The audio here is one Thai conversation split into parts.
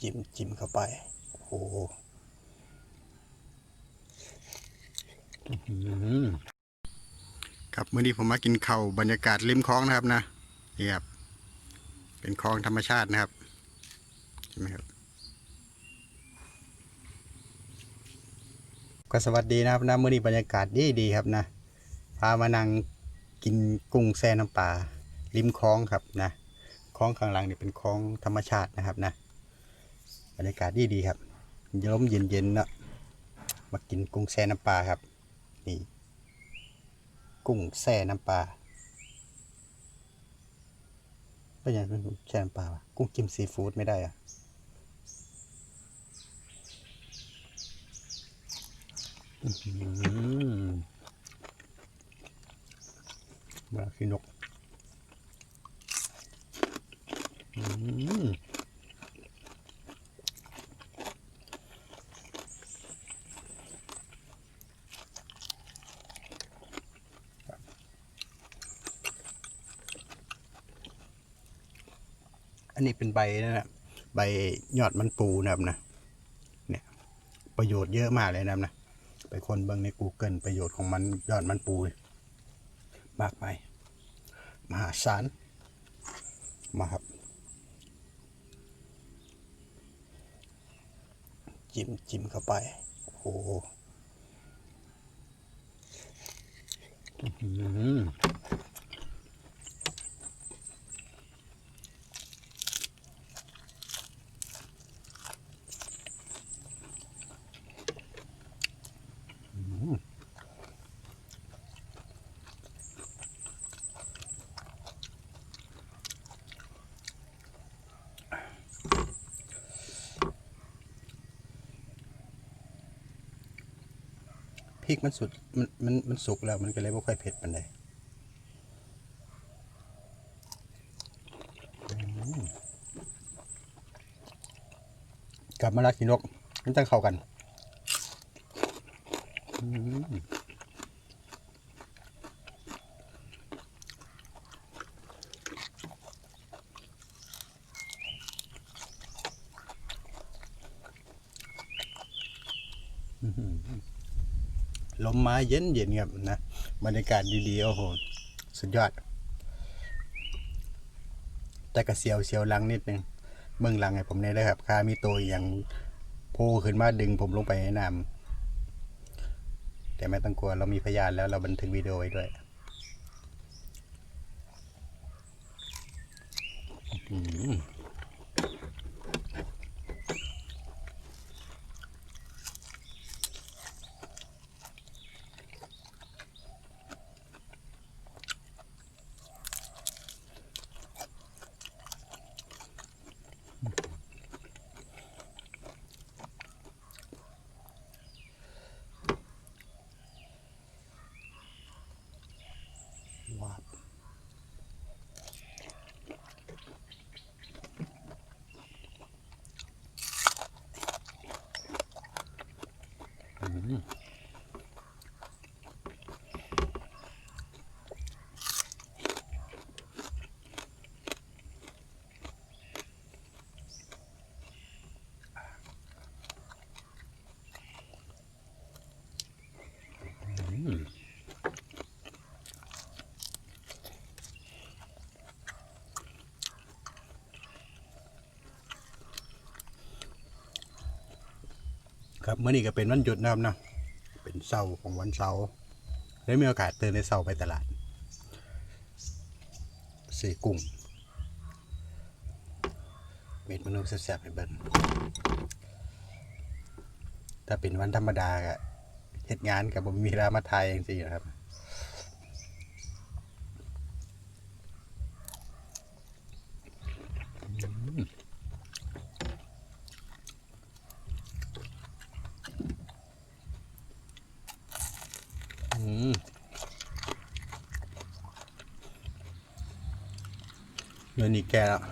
จิ้มจิ้มเข้าไป โอ้โหครับเมื่อนี้ผมมากินข้าวบรรยากาศริมคลองนะครับนะนี่ครับ เป็นคลองธรรมชาตินะครับใช่ไหมครับก็สวัสดีนะครับนะเมื่อนี้บรรยากาศดีดีครับนะพามานั่งกินกุ้งแซ่น้ำปลาริมคลองครับนะคลองข้างหลังนี่เป็นคลองธรรมชาตินะครับนะ รรยากาศดีดีครับยลมเย็นๆเนาะมากินกุ้งแซ่น้ำปลาครับ นี่ กุ้งแซ่น้ำปลาก็ยังเป็นกุ้งแช่น้ำปลากุ้งจิ้มซีฟู้ดไม่ได้อะมาคือนก อืม นนี้เป็นใบนะนะใบยอดมันปูนะครับนะเนี่ยประโยชน์เยอะมากเลยนะครับนะไปคนเบิ่งใน Google ประโยชน์ของมันยอดมันปูมากมายมหาศาลมาครับ จิ้มจิ้มเข้าไป โอ้โห ริกมันสุดมันมันมันสุกแล้วมันก็เลยไม่ค่อยเผ็ดปานใดกลับมาลักกินนกมันต้องเข้ากันอืม ลมมาเย็นเย็นครับนะบรรยากาศดีๆโอ้โหสุดยอด แต่กระเสียวเสียวลังนิดนึงเบื้องหลังให้ผมเนี่ยได้ครับข้ามีตัวอย่างโผล่ขึ้นมาดึงผมลงไปในน้ำแต่ไม่ต้องกลัวเรามีพยานแล้วเราบันทึกวิดีโอไว้ด้วยอื้อ Mm-hmm. ครับเมื่อนี้ก็เป็นวันหยุดนะครับนะเป็นเสาร์ของวันเสาร์ได้มีโอกาสเตือนในเสาร์ไปตลาดสี่กุ้งเม็ดมนุษย์แซ่บๆให้เบิ่งถ้าเป็นวันธรรมดาก็เหตุงานกับผมมีเวลามาไทยอย่างสี่นะครับ อืม เงินอีกแกแล้ว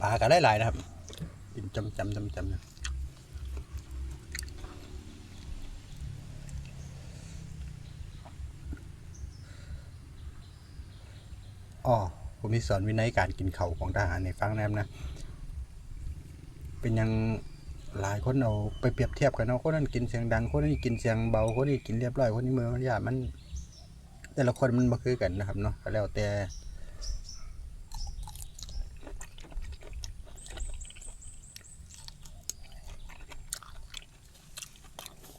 ปลาก็ได้หลายนะครับกินจำจำจำจำนะอ๋อผมมีสอนวินัยการกินเข่าของทหารในฟังแนะครับนะ เป็นยัง หลายคนเอาไปเปรียบเทียบกันเนาะคนนั้นกินเสียงดัง คนนี้กินเสียงเบา คนนี้กินเรียบร้อย คนนี้มือมันยากมัน แต่ละคนมันบ่คือกันนะครับเนาะก็แล้วแต่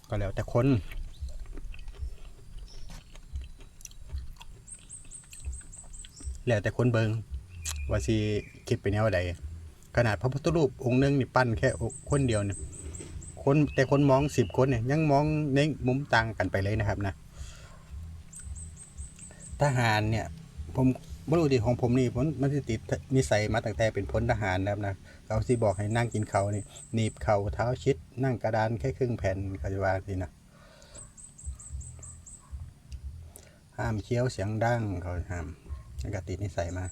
ก็แล้วแต่คนแล้วแต่คนเบิงว่าสิคิดไปแนวใด ขนาดพระพุทธรูปองค์หนึงนี่ปั้นแค่คนเดียวเนี่ยคนแต่คนมองสิบคนเนี่ยยังมองในมุมต่างกันไปเลยนะครับนะทหารเนี่ยผมไม่รู้ดิของผมนี่ผมมันจะติดนิสัยมาตั้งแต่เป็นพลทหารนะครับนะเขาสิบอกให้นั่งกินเขานี่หนีบเข่าเท้าชิด นั่งกระดานแค่ครึ่งแผ่นเขาจะว่าสินะห้ามเคี้ยวเสียงดังเขาห้ามก็ติดนิสัยมา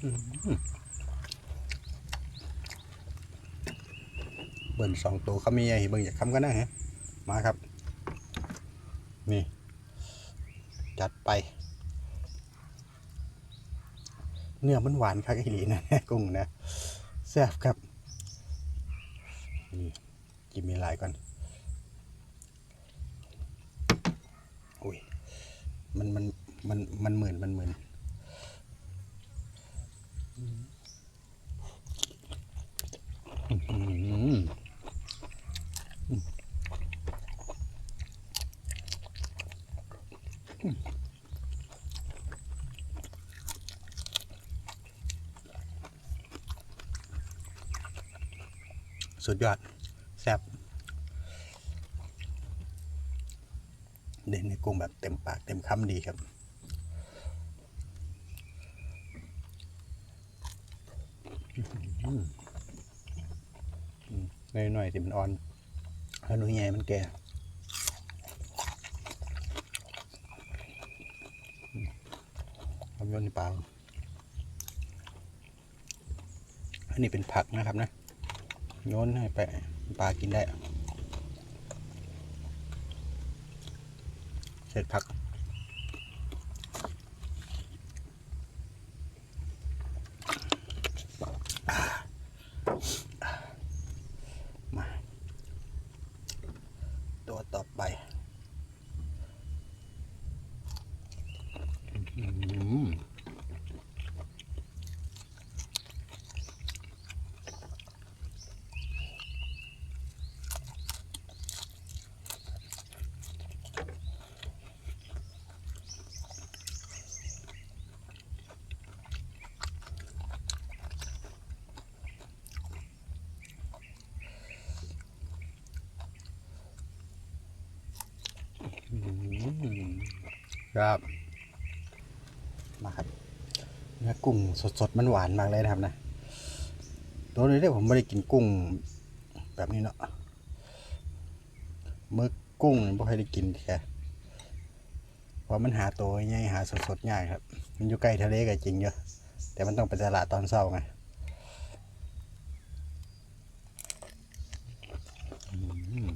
เบิ่นสองตัวเขามีไอ้เบิ่งอยากคำกันนะฮะมาครับ นี่ จัดไป เนื้อมันหวานคักอีหลีนะกุ้งนะแซ่บครับนี่กินมีลายก่อนอุ้ยมันมันมันมันหมื่นมันหมื่น สุดยอด แซ่บเด่นในกุ้งแบบเต็มปากเต็มคำดีครับ หน่อยหน่อยสิมันอ่อนถ้าหนุ่ยใหญ่มันแก่อืมเอาโยนในปลาอันนี้เป็นผักนะครับนะโยนให้ไปปลากินได้ เสร็จผัก มา ตัวต่อไปอื้อหืออื้อหือ ครับ มาครับเนื้อกุ้งสดๆมันหวานมากเลยนะครับนะตัวนี้เนี่ยผมไม่ได้กินกุ้งแบบนี้เนาะเมื่อกุ้งไม่เคยได้กินแค่เพราะมันหาตัวง่ายหาสดๆง่ายครับ มันอยู่ใกล้ทะเลก็จริงเยอะแต่มันต้องไปตลาดตอนเช้าไงอืม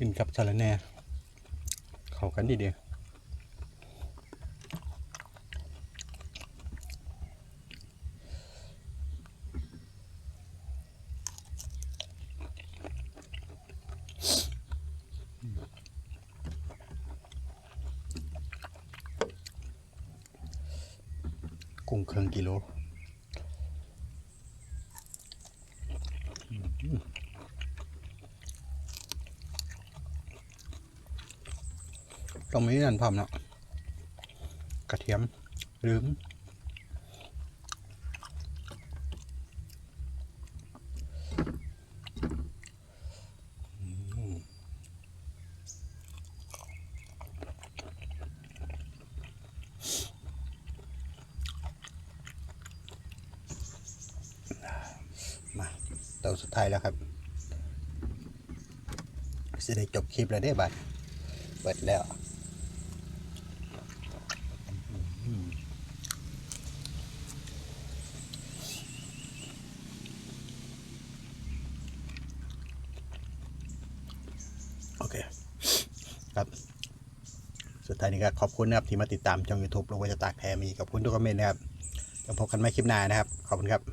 กินกับสาระแหน่เข้ากันดีเดียวกุ้งเครื่องกิโล ต้องมีนั่นพร้อมเนาะกระเทียมลืมมมาตัวสุดท้ายแล้วครับจะได้จบคลิปแล้วได้บัดเปิดแล้ว โอเค ครับ สุด ท้ายนี้ก็ขอบคุณนะครับที่มาติดตามช่อง YouTube โลกวัจตากแพรมีขอบคุณทุกคอมเมนต์นะครับจะพบกันใหม่คลิปหน้านะครับ ขอบคุณครับ